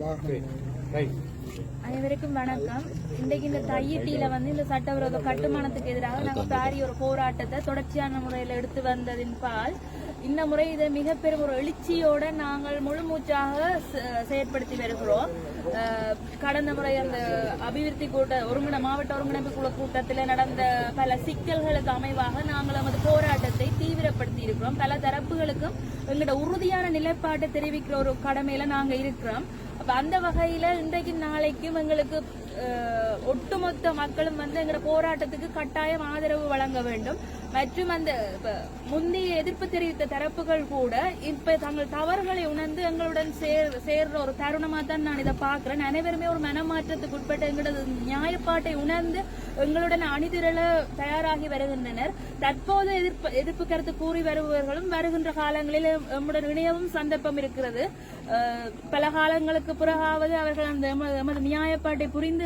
ว่ அனைவருக்கும் வணக்கம். இன்றைக்கு இந்த தையிட்டியில வந்து இந்த சட்டவிரோத கட்டுமானத்துக்கு எதிராக நாங்கள் பாரி ஒரு போராட்டத்தை தொடர்ச்சியான முறையில் எடுத்து வந்ததின் பால் இந்த முறை இதை மிகப்பெரும் ஒரு எழுச்சியோட நாங்கள் முழுமூச்சாக செயற்படுத்தி வருகிறோம். கடந்த முறை அந்த அபிவிருத்தி கூட்ட ஒருங்கிண மாவட்ட ஒருங்கிணைப்பு குழு கூட்டத்தில் நடந்த பல சிக்கல்களுக்கு அமைவாக நாங்கள் நமது போராட்டத்தை தீவிரப்படுத்தி இருக்கிறோம். பல தரப்புகளுக்கும் எங்களோட உறுதியான நிலைப்பாட்டை தெரிவிக்கிற ஒரு கடமையில நாங்க இருக்கிறோம். அப்ப அந்த வகையில இன்றைக்கு நாளைக்கும் எங்களுக்கு ஒட்டுமொத்த மக்களும் வந்து எங்களோட போராட்டத்துக்கு கட்டாயம் ஆதரவு வழங்க வேண்டும். மற்றும் அந்த முந்தைய எதிர்ப்பு தெரிவித்த தரப்புகள் கூட இப்ப தங்கள் தவறுகளை உணர்ந்து எங்களுடன் சேர் சேர்ற ஒரு தருணமா தான் நான் இதை பாக்குறேன் அனைவருமே ஒரு மனமாற்றத்துக்கு உட்பட்ட எங்களது நியாயப்பாட்டை உணர்ந்து எங்களுடன் அணிதிரள தயாராகி வருகின்றனர். தற்போது எதிர்ப்பு எதிர்ப்பு கருத்து கூறி வருபவர்களும் வருகின்ற காலங்களில் எம்முடன் இணையவும் சந்தர்ப்பம் இருக்கிறது. பல காலங்களுக்கு பிறகாவது அவர்கள் அந்த எமது நியாயப்பாட்டை புரிந்து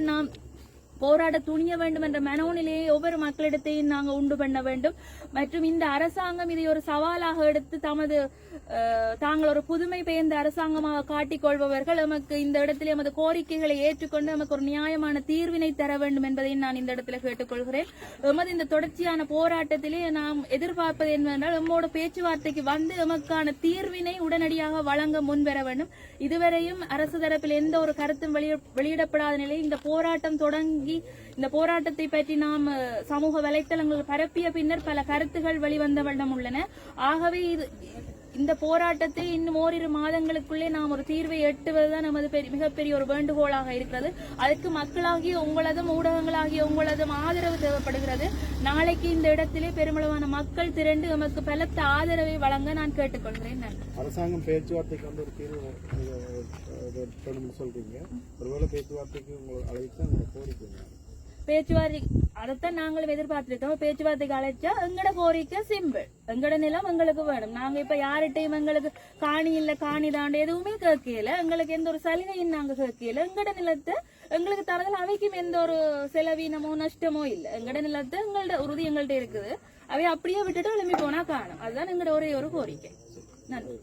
நாம் போராட துணிய வேண்டும் என்ற மனோநிலையை ஒவ்வொரு மக்களிடத்தையும் நாங்கள் உண்டு பண்ண வேண்டும். மற்றும் இந்த அரசாங்கம் இதை ஒரு சவாலாக எடுத்து தமது தாங்கள் ஒரு புதுமை பெயர்ந்த அரசாங்கமாக காட்டிக்கொள்பவர்கள் நமக்கு இந்த இடத்திலே நமது கோரிக்கைகளை ஏற்றுக்கொண்டு நமக்கு ஒரு நியாயமான தீர்வினை தர வேண்டும் என்பதை நான் இந்த இடத்துல கேட்டுக்கொள்கிறேன். எமது இந்த தொடர்ச்சியான போராட்டத்திலே நாம் எதிர்பார்ப்பது என்னவென்றால் எம்மோட பேச்சுவார்த்தைக்கு வந்து எமக்கான தீர்வினை உடனடியாக வழங்க முன்வர வேண்டும். இதுவரையும் அரசு தரப்பில் எந்த ஒரு கருத்தும் வெளியிடப்படாத நிலையில் இந்த போராட்டம் தொடங்கி இந்த போராட்டத்தை பற்றி நாம் சமூக வலைத்தளங்கள் பரப்பிய பின்னர் பல கருத்துகள் வெளிவந்த வண்ணம் உள்ளன. ஆகவே இது இந்த போராட்டத்தை இன்னும் ஓரிரு மாதங்களுக்குள்ளே நாம் ஒரு தீர்வை எட்டுவதுதான் நமது பெரிய- மிகப்பெரிய ஒரு வேண்டுகோளாக இருக்கிறது. அதற்கு மக்களாகிய உங்களதும் ஊடகங்களாகிய உங்களதும் ஆதரவு தேவைப்படுகிறது. நாளைக்கு இந்த இடத்திலே பெருமளவான மக்கள் திரண்டு நமக்கு பலத்த ஆதரவை வழங்க நான் கேட்டுக்கொள்கிறேன். அரசாங்கம் பேச்சுவார்த்தைக்கு வந்து ஒரு தீர்வு சொல்றீங்க. ஒருவேளை பேச்சுவார்த்தைக்கு உங்களை அழைத்து கோரிக்கை. பேச்சுவார்த்தை அதைத்தான் நாங்களும் எதிர்பார்த்திருக்கோம். பேச்சுவார்த்தைக்கு அழைச்சா எங்கட கோரிக்கை சிம்பிள் எங்கட நிலம் எங்களுக்கு வேணும். நாங்க இப்ப யார்கிட்டையும் எங்களுக்கு காணி இல்ல காணி தாண்டு எதுவுமே கேட்கல. எங்களுக்கு எந்த ஒரு சலுகையும் நாங்க கேட்கல. எங்கட நிலத்தை எங்களுக்கு தரதில் அவைக்கும் எந்த ஒரு செலவீனமோ நஷ்டமோ இல்ல. எங்கட நிலத்தை எங்களோட உறுதி எங்கள்ட்ட இருக்குது. அவை அப்படியே விட்டுட்டு எழும்பி போனா காணும். அதுதான் எங்கட ஒரே ஒரு கோரிக்கை. நன்றி.